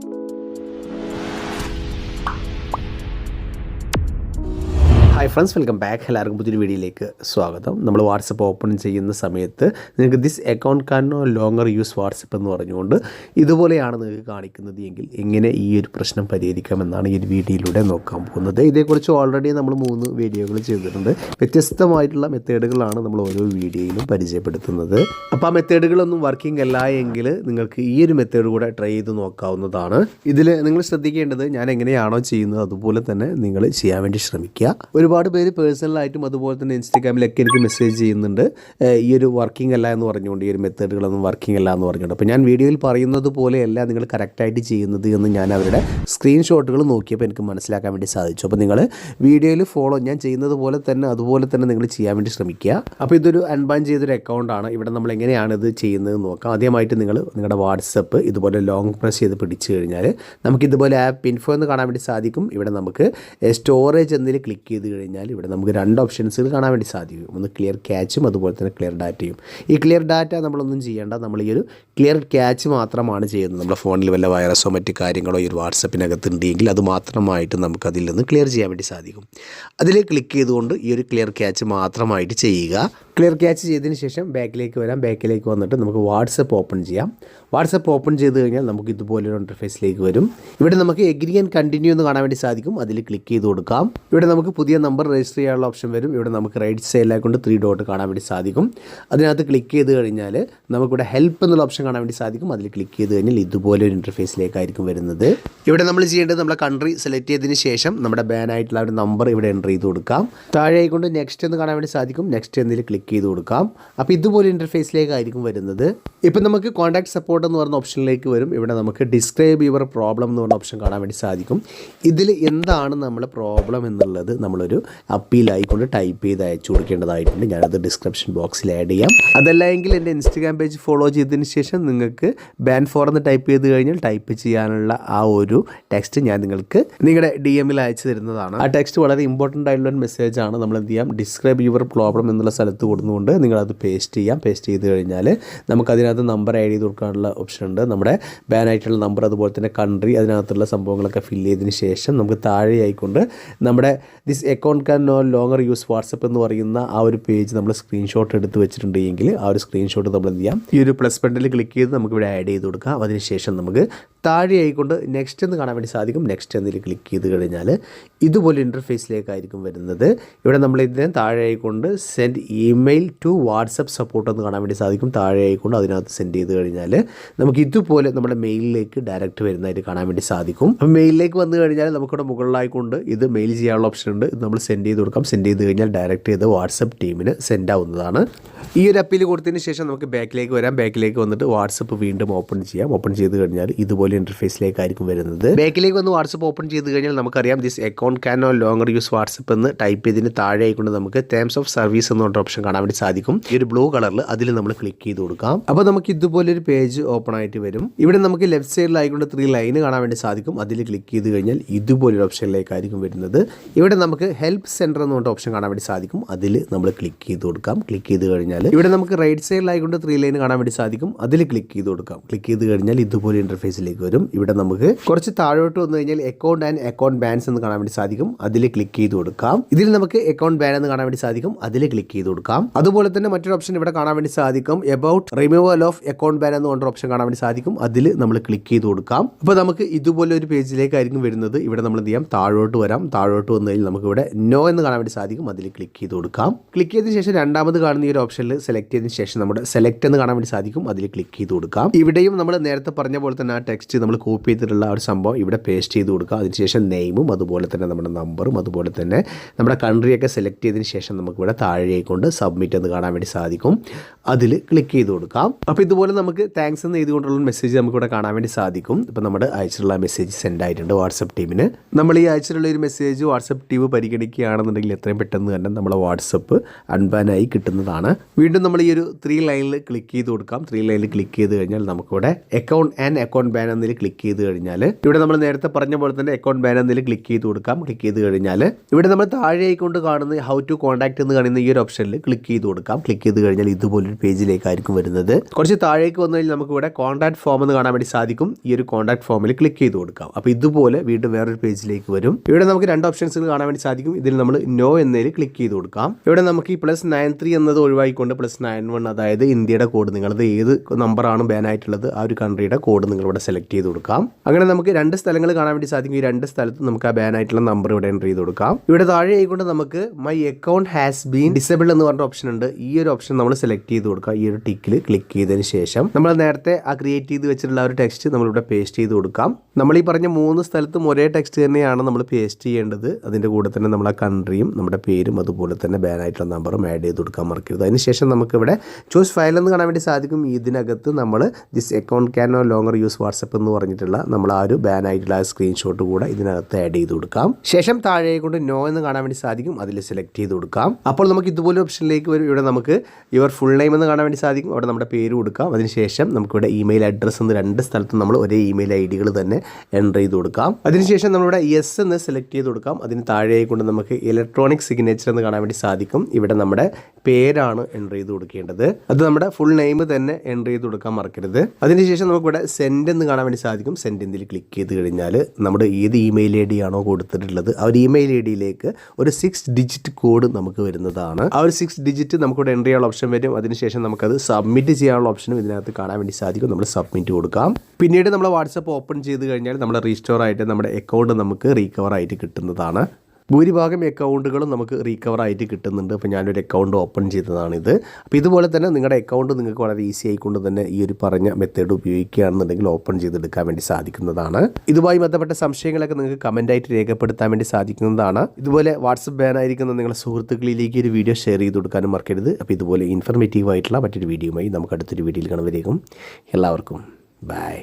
Thank you hi friends welcome back എല്ലാവർക്കും പുതിയൊരു വീഡിയോയിലേക്ക് സ്വാഗതം. നമ്മൾ വാട്സപ്പ് ഓപ്പൺ ചെയ്യുന്ന സമയത്ത് നിങ്ങൾക്ക് this account can no longer use WhatsApp എന്ന് പറഞ്ഞുകൊണ്ട് ഇതുപോലെയാണ് നിങ്ങൾക്ക് കാണിക്കുന്നത് എങ്കിൽ എങ്ങനെ ഈ ഒരു പ്രശ്നം പരിഹരിക്കാമെന്നാണ് ഈ ഒരു വീഡിയോയിലൂടെ നോക്കാൻ പോകുന്നത്. ഇതേക്കുറിച്ച് ഓൾറെഡി നമ്മൾ മൂന്ന് വീഡിയോകൾ ചെയ്തിട്ടുണ്ട്. വ്യത്യസ്തമായിട്ടുള്ള മെത്തേഡുകളാണ് നമ്മൾ ഓരോ വീഡിയോയിലും പരിചയപ്പെടുത്തുന്നത്. അപ്പോൾ ആ മെത്തേഡുകളൊന്നും വർക്കിംഗ് അല്ല എങ്കിൽ നിങ്ങൾക്ക് ഈ ഒരു മെത്തേഡ് കൂടെ ട്രൈ ചെയ്ത് നോക്കാവുന്നതാണ്. ഇതിൽ നിങ്ങൾ ശ്രദ്ധിക്കേണ്ടത് ഞാൻ എങ്ങനെയാണോ ചെയ്യുന്നത് അതുപോലെ തന്നെ നിങ്ങൾ ചെയ്യാൻ വേണ്ടി ശ്രമിക്കുക. ഒരുപാട് പേര് പേഴ്സണലായിട്ടും അതുപോലെ തന്നെ ഇൻസ്റ്റാഗ്രാമിലൊക്കെ എനിക്ക് മെസ്സേജ് ചെയ്യുന്നുണ്ട്. ഈ ഒരു വർക്കിംഗ് അല്ല എന്ന് പറഞ്ഞുകൊണ്ട് ഈ ഒരു മെത്തേഡുകളൊന്നും വർക്കിംഗ് അല്ല എന്ന് പറഞ്ഞുകൊണ്ട്. അപ്പോൾ ഞാൻ വീഡിയോയിൽ പറയുന്നത് പോലെയല്ല നിങ്ങൾ കറക്റ്റായിട്ട് ചെയ്യുന്നത് എന്ന് ഞാൻ അവരുടെ സ്ക്രീൻഷോട്ടുകൾ നോക്കിയപ്പോൾ എനിക്ക് മനസ്സിലാക്കാൻ വേണ്ടി സാധിച്ചു. അപ്പോൾ നിങ്ങൾ വീഡിയോയിൽ ഫോളോ ഞാൻ ചെയ്യുന്നത് പോലെ തന്നെ അതുപോലെ തന്നെ നിങ്ങൾ ചെയ്യാൻ വേണ്ടി ശ്രമിക്കുക. അപ്പോൾ ഇതൊരു അൺബാൻ ചെയ്തൊരു അക്കൗണ്ടാണ് ഇവിടെ നമ്മൾ എങ്ങനെയാണ് ഇത് ചെയ്യുന്നത് നോക്കാം. ആദ്യമായിട്ട് നിങ്ങൾ നിങ്ങളുടെ വാട്സപ്പ് ഇതുപോലെ ലോങ് പ്രസ് ചെയ്ത് പിടിച്ചു കഴിഞ്ഞാൽ നമുക്ക് ഇതുപോലെ ആപ്പ് ഇൻഫോ എന്ന് കാണാൻ വേണ്ടി സാധിക്കും. ഇവിടെ നമുക്ക് സ്റ്റോറേജ് എന്നതിൽ ക്ലിക്ക് ചെയ്ത് കഴിഞ്ഞാൽ ഇവിടെ നമുക്ക് രണ്ട് ഓപ്ഷൻസുകൾ കാണാൻ വേണ്ടി സാധിക്കും. ഒന്ന് ക്ലിയർ ക്യാച്ചും അതുപോലെ തന്നെ ക്ലിയർ ഡാറ്റയും ഈ ക്ലിയർ ഡാറ്റ നമ്മളൊന്നും ചെയ്യേണ്ട. നമ്മൾ ഈ ഒരു ക്ലിയർ ക്യാച്ച് മാത്രമാണ് ചെയ്യുന്നത്. നമ്മുടെ ഫോണിൽ വല്ല വൈറസോ മറ്റ് കാര്യങ്ങളോ ഈ ഒരു വാട്സപ്പിനകത്ത് ഉണ്ടെങ്കിൽ അത് മാത്രമായിട്ട് നമുക്ക് അതിൽ നിന്ന് ക്ലിയർ ചെയ്യാൻ വേണ്ടി സാധിക്കും. അതിൽ ക്ലിക്ക് ചെയ്തുകൊണ്ട് ഈ ഒരു ക്ലിയർ ക്യാച്ച് മാത്രമായിട്ട് ചെയ്യുക. ക്ലിയർ ക്യാച്ച് ചെയ്തതിന് ശേഷം ബാക്കിലേക്ക് വരാം. ബാക്കിലേക്ക് വന്നിട്ട് നമുക്ക് വാട്സപ്പ് ഓപ്പൺ ചെയ്യാം. വാട്സപ്പ് ഓപ്പൺ ചെയ്ത് കഴിഞ്ഞാൽ നമുക്ക് ഇതുപോലൊരു ഇന്റർഫേസിലേക്ക് വരും. ഇവിടെ നമുക്ക് എഗ്രി ആൻഡ് കണ്ടിന്യൂ എന്ന് കാണാൻ വേണ്ടി സാധിക്കും. അതിൽ ക്ലിക്ക് ചെയ്ത് കൊടുക്കാം. ഇവിടെ നമുക്ക് പുതിയ നമ്പർ രജിസ്റ്റർ ചെയ്യാനുള്ള ഓപ്ഷൻ വരും. ഇവിടെ നമുക്ക് റൈറ്റ് സൈഡിലായി കൊണ്ട് ത്രീ ഡോട്ട് കാണാൻ വേണ്ടി സാധിക്കും. അതിനകത്ത് ക്ലിക്ക് ചെയ്ത് കഴിഞ്ഞാൽ നമുക്കിവിടെ ഹെൽപ്പ് എന്നുള്ള ഓപ്ഷൻ കാണാൻ വേണ്ടി സാധിക്കും. അതിൽ ക്ലിക്ക് ചെയ്ത് കഴിഞ്ഞാൽ ഇതുപോലൊരു ഇന്റർഫേസിലേക്കായിരിക്കും വരുന്നത്. ഇവിടെ നമ്മൾ ചെയ്യേണ്ടത് നമ്മുടെ കൺട്രി സെലക്ട് ചെയ്തതിന് ശേഷം നമ്മുടെ ബാൻ ആയിട്ടുള്ള ഒരു നമ്പർ ഇവിടെ എന്റർ ചെയ്ത് കൊടുക്കാം. താഴെ ആയിക്കൊണ്ട് നെക്സ്റ്റ് എന്ന് കാണാൻ വേണ്ടി സാധിക്കും. നെക്സ്റ്റ് എന്നതിൽ ക്ലിക്ക് ചെയ്ത് കൊടുക്കാം. അപ്പോൾ ഇതുപോലെ ഇന്റർഫേസിലേക്കായിരിക്കും വരുന്നത്. ഇപ്പം നമുക്ക് കോൺടാക്ട് സപ്പോർട്ട് എന്ന് പറഞ്ഞ ഓപ്ഷനിലേക്ക് വരും. ഇവിടെ നമുക്ക് ഡിസ്ക്രൈബ് യുവർ പ്രോബ്ലം എന്ന് പറഞ്ഞ ഓപ്ഷൻ കാണാൻ വേണ്ടി സാധിക്കും. ഇതിൽ എന്താണ് നമ്മുടെ പ്രോബ്ലം എന്നുള്ളത് നമ്മളൊരു അപ്പീലായിക്കൊണ്ട് ടൈപ്പ് ചെയ്ത് അയച്ചു കൊടുക്കേണ്ടതായിട്ടുണ്ട്. ഞാനത് ഡിസ്ക്രിപ്ഷൻ ബോക്സിൽ ആഡ് ചെയ്യാം. അതല്ല എങ്കിൽ എന്റെ ഇൻസ്റ്റഗ്രാം പേജ് ഫോളോ ചെയ്തതിന് ശേഷം നിങ്ങൾക്ക് ബാൻ ഫോർ എന്ന് ടൈപ്പ് ചെയ്ത് കഴിഞ്ഞാൽ ടൈപ്പ് ചെയ്യാനുള്ള ആ ഒരു ടെക്സ്റ്റ് ഞാൻ നിങ്ങൾക്ക് നിങ്ങളുടെ ഡി എമ്മിൽ അയച്ചു തരുന്നതാണ്. ആ ടെക്സ്റ്റ് വളരെ ഇമ്പോർട്ടന്റ് ആയിട്ടുള്ള ഒരു മെസ്സേജ് ആണ്. നമ്മൾ എന്ത് ചെയ്യാം? ഡിസ്ക്രൈബ് യുവർ പ്രോബ്ലം എന്നുള്ള സ്ഥലത്ത് കൊടുത്തുകൊണ്ട് നിങ്ങളത് പേസ്റ്റ് ചെയ്യാം. പേസ്റ്റ് ചെയ്ത് കഴിഞ്ഞാൽ നമുക്ക് അതിനകത്ത് നമ്പർ ആഡ് ചെയ്ത് കൊടുക്കാനുള്ള ഓപ്ഷൻ ഉണ്ട്. നമ്മുടെ ബാൻ ആയിട്ടുള്ള നമ്പർ അതുപോലെ തന്നെ കൺട്രി അതിനകത്തുള്ള സംഭവങ്ങളൊക്കെ ഫില്ല് ചെയ്തതിന് ശേഷം നമുക്ക് താഴെ ആയിക്കൊണ്ട് നമ്മുടെ this account can no longer use WhatsApp എന്ന് പറയുന്ന ആ ഒരു പേജ് നമ്മൾ സ്ക്രീൻഷോട്ട് എടുത്ത് വെച്ചിട്ടുണ്ടെങ്കിൽ ആ ഒരു സ്ക്രീൻഷോട്ട് നമ്മൾ എന്ത് ചെയ്യാം? ഈ ഒരു പ്ലസ് ബട്ടണിൽ ക്ലിക്ക് ചെയ്ത് നമുക്ക് ഇവിടെ ആഡ് ചെയ്ത് കൊടുക്കാം. അതിനുശേഷം നമുക്ക് താഴെ ആയിക്കൊണ്ട് നെക്സ്റ്റ് എന്ന് കാണാൻ വേണ്ടി സാധിക്കും. നെക്സ്റ്റ് എന്നതിൽ ക്ലിക്ക് ചെയ്ത് കഴിഞ്ഞാൽ ഇതുപോലെ ഇന്റർഫേസിലേക്കായിരിക്കും വരുന്നത്. ഇവിടെ നമ്മൾ ഇതിനെ താഴെ ആയിക്കൊണ്ട് send email to WhatsApp support എന്ന് കാണാൻ വേണ്ടി സാധിക്കും. താഴെ ആയിക്കൊണ്ട് അതിനകത്ത് സെൻഡ് ചെയ്ത് കഴിഞ്ഞാൽ നമുക്ക് ഇതുപോലെ നമ്മുടെ മെയിലിലേക്ക് ഡയറക്റ്റ് വരുന്നതായിട്ട് കാണാൻ വേണ്ടി സാധിക്കും. അപ്പോൾ മെയിലിലേക്ക് വന്നു കഴിഞ്ഞാൽ നമുക്കിവിടെ മുകളിലായിക്കൊണ്ട് ഇത് മെയിൽ ചെയ്യാനുള്ള ഓപ്ഷൻ ഉണ്ട്. ഇത് നമ്മൾ സെൻഡ് ചെയ്ത് കൊടുക്കാം. സെൻഡ് ചെയ്ത് കഴിഞ്ഞാൽ ഡയറക്റ്റ് ചെയ്ത് വാട്സപ്പ് ടീമിന് സെൻഡ് ആവുന്നതാണ്. ഈ ഒരു അപ്പീൽ കൊടുത്തതിന് ശേഷം നമുക്ക് ബാക്കിലേക്ക് വരാം. ബാക്കിലേക്ക് വന്നിട്ട് വാട്സപ്പ് വീണ്ടും ഓപ്പൺ ചെയ്യാം. ഓപ്പൺ ചെയ്ത് കഴിഞ്ഞാൽ ഇതുപോലെ ഇന്റർഫേസിലേക്കായിരിക്കും വരുന്നത്. ബാക്കിലേക്ക് വന്ന് വാട്സപ്പ് ഓപ്പൺ ചെയ്ത് കഴിഞ്ഞാൽ നമുക്കറിയാം this account can no longer use WhatsApp എന്ന് ടൈപ്പ് ചെയ്തതിന് താഴെ ആയിക്കൊണ്ട് നമുക്ക് ടേംസ് ഓഫ് സർവീസ് എന്ന് പറഞ്ഞ ഓപ്ഷൻ കാണാൻ വേണ്ടി സാധിക്കും. ഈ ഒരു ബ്ലൂ കളറിൽ അതിൽ നമ്മൾ ക്ലിക്ക് ചെയ്ത് കൊടുക്കാം. അപ്പോൾ നമുക്ക് ഇതുപോലെ ഒരു പേജ് ഓപ്പൺ ആയിട്ട് വരും. ഇവിടെ നമുക്ക് ലെഫ്റ്റ് സൈഡിലായിക്കൊണ്ട് ത്രീ ലൈൻ കാണാൻ വേണ്ടി സാധിക്കും. അതിൽ ക്ലിക്ക് ചെയ്ത് കഴിഞ്ഞാൽ ഇതുപോലൊരു ഓപ്ഷനിലേക്കായിരിക്കും വരുന്നത്. ഇവിടെ നമുക്ക് ഹെൽപ്പ് സെന്റർ എന്ന് പറഞ്ഞ ഓപ്ഷൻ കാണാൻ വേണ്ടി സാധിക്കും. അതിൽ നമ്മൾ ക്ലിക്ക് ചെയ്ത് കൊടുക്കാം. ക്ലിക്ക് ചെയ്ത് കഴിഞ്ഞാൽ ഇവിടെ നമുക്ക് റൈറ്റ് സൈഡിൽ ആയിക്കൊണ്ട് ത്രീ ലൈൻ കാണാൻ വേണ്ടി സാധിക്കും. അതിൽ ക്ലിക്ക് ചെയ്ത് കൊടുക്കാം. ക്ലിക്ക് ചെയ്ത് കഴിഞ്ഞാൽ ഇതുപോലെ ഇന്റർഫേസിലേക്ക് വരും. ഇവിടെ നമുക്ക് കുറച്ച് താഴോട്ട് വന്നു കഴിഞ്ഞാൽ അക്കൗണ്ട് ആൻഡ് അക്കൗണ്ട് ബാൻസ് എന്ന് കാണാൻ വേണ്ടി സാധിക്കും. അതിൽ ക്ലിക്ക് ചെയ്ത് കൊടുക്കാം. ഇതിൽ നമുക്ക് അക്കൗണ്ട് ബാൻ എന്ന് കാണാൻ വേണ്ടി സാധിക്കും. അതിൽ ക്ലിക്ക് ചെയ്ത് കൊടുക്കാം. അതുപോലെ തന്നെ മറ്റൊരു ഓപ്ഷൻ ഇവിടെ കാണാൻ വേണ്ടി സാധിക്കും. About removal of account ban എന്ന് പറഞ്ഞ ഓപ്ഷൻ കാണാൻ വേണ്ടി സാധിക്കും. അതിൽ നമ്മൾ ക്ലിക്ക് ചെയ്ത് കൊടുക്കാം. അപ്പോൾ നമുക്ക് ഇതുപോലെ ഒരു പേജിലേക്കായിരിക്കും വരുന്നത്. ഇവിടെ നമ്മൾ എന്ത് ചെയ്യാം? താഴോട്ട് വരാം. താഴോട്ട് വന്നു കഴിഞ്ഞാൽ നമുക്ക് ഇവിടെ നോ എന്ന് കാണാൻ വേണ്ടി സാധിക്കും. അതിൽ ക്ലിക്ക് ചെയ്ത് കൊടുക്കാം. ക്ലിക്ക് ചെയ്തതിന് ശേഷം രണ്ടാമത് കാണുന്ന ഈ ഒരു ഓപ്ഷനിൽ സെലക്ട് ചെയ്തതിന് ശേഷം നമ്മുടെ സെലക്ട് എന്ന് കാണാൻ വേണ്ടി സാധിക്കും. അതിൽ ക്ലിക്ക് ചെയ്ത് കൊടുക്കാം. ഇവിടെയും നമ്മൾ നേരത്തെ പറഞ്ഞ പോലെ തന്നെ ആ ടെക്സ്റ്റ് നമ്മൾ കോപ്പി ചെയ്തിട്ടുള്ള ആ ഒരു സംഭവം ഇവിടെ പേസ്റ്റ് ചെയ്ത് കൊടുക്കുക. അതിനുശേഷം നെയിമും അതുപോലെ തന്നെ നമ്മുടെ നമ്പറും അതുപോലെ തന്നെ നമ്മുടെ കൺട്രിയൊക്കെ സെലക്ട് ചെയ്തതിന് ശേഷം നമുക്ക് ഇവിടെ താഴേക്കൊണ്ട് സബ്മിറ്റ് എന്ന് കാണാൻ വേണ്ടി സാധിക്കും. അതിൽ ക്ലിക്ക് ചെയ്ത് കൊടുക്കാം. അപ്പോൾ ഇതുപോലെ നമുക്ക് താങ്ക്സ് എന്ന് ചെയ്തുകൊണ്ടുള്ള മെസ്സേജ് നമുക്കിവിടെ കാണാൻ വേണ്ടി സാധിക്കും. ഇപ്പോൾ നമ്മുടെ അയച്ചിട്ടുള്ള മെസ്സേജ് സെൻഡ് ആയിട്ടുണ്ട് വാട്സപ്പ് ടീമിന് നമ്മൾ ഈ അയച്ചിട്ടുള്ള ഒരു മെസ്സേജ് വാട്സപ്പ് ടീം പരിഗണിക്കുകയാണെന്നുണ്ടെങ്കിൽ എത്രയും പെട്ടെന്ന് തന്നെ നമ്മളെ വാട്സപ്പ് അൺബാനായി കിട്ടുന്നതാണ്. വീണ്ടും നമ്മൾ ഈ ഒരു ത്രീ ലൈനിൽ ക്ലിക്ക് ചെയ്ത് കൊടുക്കാം. ത്രീ ലൈനിൽ ക്ലിക്ക് ചെയ്ത് കഴിഞ്ഞാൽ നമുക്കിവിടെ അക്കൗണ്ട് ആൻഡ് അക്കൗണ്ട് ബാൻ എന്നതിൽ ക്ലിക്ക് ചെയ്ത് കഴിഞ്ഞാൽ ഇവിടെ നമ്മൾ നേരത്തെ പറഞ്ഞ പോലെ തന്നെ അക്കൗണ്ട് ബാനറിൽ ക്ലിക്ക് ചെയ്ത് കൊടുക്കാം. ക്ലിക്ക് ചെയ്ത് കഴിഞ്ഞാൽ ഇവിടെ നമ്മൾ താഴെയായിക്കൊണ്ട് കാണുന്ന ഹൗ ടു കോൺടാക്ട് എന്ന് കാണുന്ന ഈ ഒരു ഓപ്ഷനിൽ ക്ലിക്ക് ചെയ്ത് കൊടുക്കാം. ക്ലിക്ക് ചെയ്ത് കഴിഞ്ഞാൽ ഇതുപോലൊരു പേജിലേക്കായിരിക്കും വരുന്നത്. കുറച്ച് താഴേക്ക് വന്നു കഴിഞ്ഞാൽ നമുക്ക് ഇവിടെ കോൺടാക്ട് ഫോം എന്ന് കാണാൻ വേണ്ടി സാധിക്കും. ഈ ഒരു കോൺടാക്ട് ഫോമിൽ ക്ലിക്ക് ചെയ്ത് കൊടുക്കാം. അപ്പോൾ ഇതുപോലെ വീണ്ടും വേറൊരു പേജിലേക്ക് വരും. ഇവിടെ നമുക്ക് രണ്ട് ഓപ്ഷൻസ് കാണാൻ വേണ്ടി സാധിക്കും. ഇതിൽ നമ്മൾ നോ എന്നതിൽ ക്ലിക്ക് ചെയ്ത് കൊടുക്കാം. ഇവിടെ നമുക്ക് ഈ പ്ലസ് നയൻ ത്രീ എന്നത് ഒഴിവാക്കിക്കൊണ്ട് പ്ലസ് നയൻ വൺ അതായത് ഇന്ത്യയുടെ കോഡ് നിങ്ങളത് ഏത് നമ്പറാണ് ബാൻ ആയിട്ടുള്ളത് ആ ഒരു കൺട്രിയുടെ കോഡ് നിങ്ങൾ ഇവിടെ സെലക്ട് ചെയ്ത് കൊടുക്കാം. അങ്ങനെ നമുക്ക് രണ്ട് സ്ഥലങ്ങൾ കാണാൻ വേണ്ടി സാധിക്കും. ഈ രണ്ട് സ്ഥലത്തും നമുക്ക് ആ ബാൻ ആയിട്ടുള്ള നമ്പർ ഇവിടെ എന്റർ ചെയ്ത് കൊടുക്കാം. ഇവിടെ താഴെ ആയിക്കൊണ്ട് നമുക്ക് my account has been disable എന്ന് പറഞ്ഞ ഓപ്ഷൻ ഉണ്ട്. ഈ ഒരു ഓപ്ഷൻ നമ്മൾ സെലക്ട് ചെയ്ത് കൊടുക്കുക. ഈ ഒരു ടിക്കിൽ ക്ലിക്ക് ചെയ്തതിന് ശേഷം നമ്മൾ നേരത്തെ ആ ക്രിയേറ്റ് ചെയ്ത് വെച്ചിട്ടുള്ള ഒരു ടെക്സ്റ്റ് നമ്മളിവിടെ പേസ്റ്റ് ചെയ്ത് കൊടുക്കാം. നമ്മൾ ഈ പറഞ്ഞ മൂന്ന് സ്ഥലത്തും ഒരേ ടെക്സ്റ്റ് തന്നെയാണ് നമ്മൾ പേസ്റ്റ് ചെയ്യേണ്ടത്. അതിന്റെ കൂടെ തന്നെ നമ്മൾ ആ കൺട്രിയും നമ്മുടെ പേരും അതുപോലെ തന്നെ ബാൻ ആയിട്ടുള്ള നമ്പറും ആഡ് ചെയ്ത് കൊടുക്കാൻ മറക്കരുത്. അതിനുശേഷം നമുക്കിവിടെ ചൂസ് ഫയൽ എന്ന് കാണാൻ വേണ്ടി സാധിക്കും. ഇതിനകത്ത് നമ്മൾ this account can no longer use WhatsApp എന്ന് പറഞ്ഞിട്ടുള്ള നമ്മൾ ആ ഒരു ബാൻ ആയിട്ടുള്ള സ്ക്രീൻഷോട്ട് കൂടെ ഇതിനകത്ത് ആഡ് ചെയ്ത് കൊടുക്കാം. ശേഷം താഴെ കൊണ്ട് നോ എന്ന് കാണാൻ വേണ്ടി സാധിക്കും അതിൽ സെലക്ട് ചെയ്ത് കൊടുക്കാം. അപ്പോൾ നമുക്ക് ഇതുപോലെ ഓപ്ഷനിലേക്ക് വരും. ഇവിടെ നമുക്ക് യുവർ ഫുൾ നെയിം എന്ന് കാണാൻ വേണ്ടി സാധിക്കും. അവിടെ നമ്മുടെ പേര് കൊടുക്കാം. അതിനുശേഷം നമുക്കിവിടെ ഇമെയിൽ അഡ്രസ്സ് എന്ന് രണ്ട് സ്ഥലത്തും നമ്മൾ ഒരേ ഇമെയിൽ ഐ ഡികൾ തന്നെ എന്റർ ചെയ്ത് കൊടുക്കാം. അതിനുശേഷം നമ്മളിവിടെ യെസ് എന്ന് സെലക്ട് ചെയ്ത് കൊടുക്കാം. അതിന് താഴെ കൊണ്ട് നമുക്ക് ഇലക്ട്രോണിക് സിഗ്നേച്ചർ എന്ന് കാണാൻ വേണ്ടി സാധിക്കും. ഇവിടെ നമ്മുടെ പേരാണ് എന്റർ ചെയ്ത് കൊടുക്കേണ്ടത്. അത് നമ്മുടെ ഫുൾ നെയിം തന്നെ എന്റർ ചെയ്ത് കൊടുക്കാൻ മറക്കരുത്. അതിനുശേഷം നമുക്കിവിടെ സെൻഡ് എന്ന് കാണാൻ വേണ്ടി സാധിക്കും. സെൻഡ് എന്നതിൽ ക്ലിക്ക് ചെയ്ത് കഴിഞ്ഞാൽ നമ്മുടെ ഏത് ഇമെയിൽ ഐ ഡി ആണോ കൊടുത്തിട്ടുള്ളത് ആ ഒരു ഇമെയിൽ ഐ ഡിയിലേക്ക് ഒരു സിക്സ് ഡിജിറ്റ് കോഡ് നമുക്ക് വരുന്നതാണ്. ആ ഒരു സിക്സ് ഡിജിറ്റ് നമുക്കിവിടെ എന്റർ ചെയ്യാനുള്ള ഓപ്ഷൻ വരും. അതിനുശേഷം നമുക്കത് സബ്മിറ്റ് ചെയ്യാനുള്ള ഓപ്ഷനും ഇതിനകത്ത് കാണാൻ വേണ്ടി സാധിക്കും. നമ്മൾ സബ്മിറ്റ് കൊടുക്കാം. പിന്നീട് നമ്മൾ വാട്സപ്പ് ഓപ്പൺ ചെയ്ത് കഴിഞ്ഞാൽ നമ്മുടെ റീസ്റ്റോർ ആയിട്ട് നമ്മുടെ അക്കൗണ്ട് നമുക്ക് റീകവർ ആയിട്ട് കിട്ടുന്നതാണ്. ഭൂരിഭാഗം അക്കൗണ്ടുകളും നമുക്ക് റീകവർ ആയിട്ട് കിട്ടുന്നുണ്ട്. അപ്പോൾ ഞാനൊരു അക്കൗണ്ട് ഓപ്പൺ ചെയ്തതാണിത്. അപ്പോൾ ഇതുപോലെ തന്നെ നിങ്ങളുടെ അക്കൗണ്ട് നിങ്ങൾക്ക് വളരെ ഈസി ആയിക്കൊണ്ട് തന്നെ ഈ ഒരു പറഞ്ഞ മെത്തേഡ് ഉപയോഗിക്കുകയാണെന്നുണ്ടെങ്കിൽ ഓപ്പൺ ചെയ്തെടുക്കാൻ വേണ്ടി സാധിക്കുന്നതാണ്. ഇതുമായി ബന്ധപ്പെട്ട സംശയങ്ങളൊക്കെ നിങ്ങൾക്ക് കമന്റായിട്ട് രേഖപ്പെടുത്താൻ വേണ്ടി സാധിക്കുന്നതാണ്. ഇതുപോലെ വാട്സപ്പ് ബാൻ ആയിരിക്കുന്ന നിങ്ങളുടെ സുഹൃത്തുക്കളിലേക്ക് ഒരു വീഡിയോ ഷെയർ ചെയ്ത് കൊടുക്കാനും മറക്കരുത്. അപ്പോൾ ഇതുപോലെ ഇൻഫർമേറ്റീവ് ആയിട്ടുള്ള മറ്റൊരു വീഡിയോയുമായി നമുക്ക് അടുത്തൊരു വീഡിയോയിൽ കാണുമ്പോഴേക്കും എല്ലാവർക്കും ബൈ